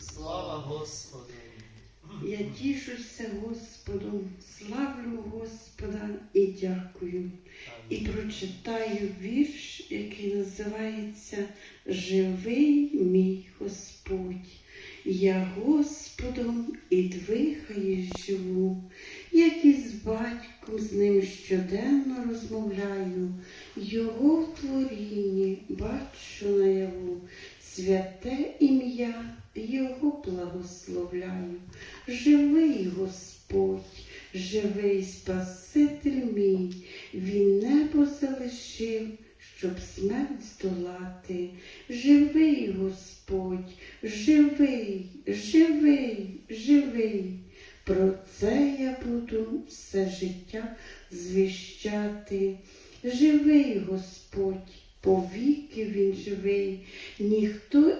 Слава Господу! Я тішуся Господом, славлю Господа і дякую. І прочитаю вірш, який називається Живий мій Господь. Я Господом і двихаю живу, як із батьком з ним щоденно розмовляю, Його в творінні бачу наяву, святе ім'я Його благословляю. Живий Господь, живий Спаситель мій, Він небо залишив, щоб смерть здолати. Живий Господь, живий, живий, живий. Про це я буду все життя звіщати. Живий Господь, повіки він живий, ніхто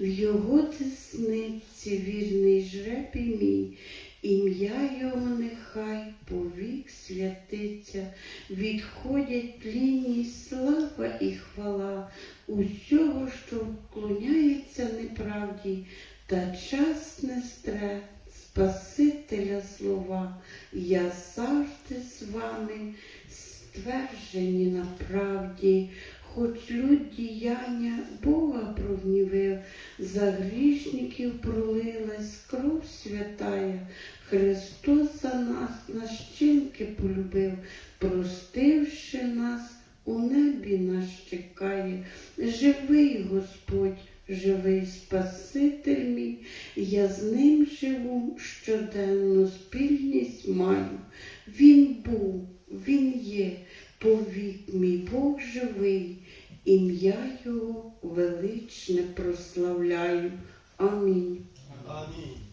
в його тисниці вірний жребій мій, ім'я його нехай повік святиться, відходять тлінні слава і хвала. Усього, що вклоняється неправді, та час не стре Спасителя слова, я завжди з вами стверджені на правді, хоч люд діяння Бога прогнівив, за грішників пролилась кров святая, Христос за нас на щинки полюбив, простивши нас, у небі нас чекає, живий Господь. Живий Спаситель мій, я з ним живу, щоденну спільність маю. Він був, він є, повік мій Бог живий, ім'я Його величне прославляю. Амінь. Амінь.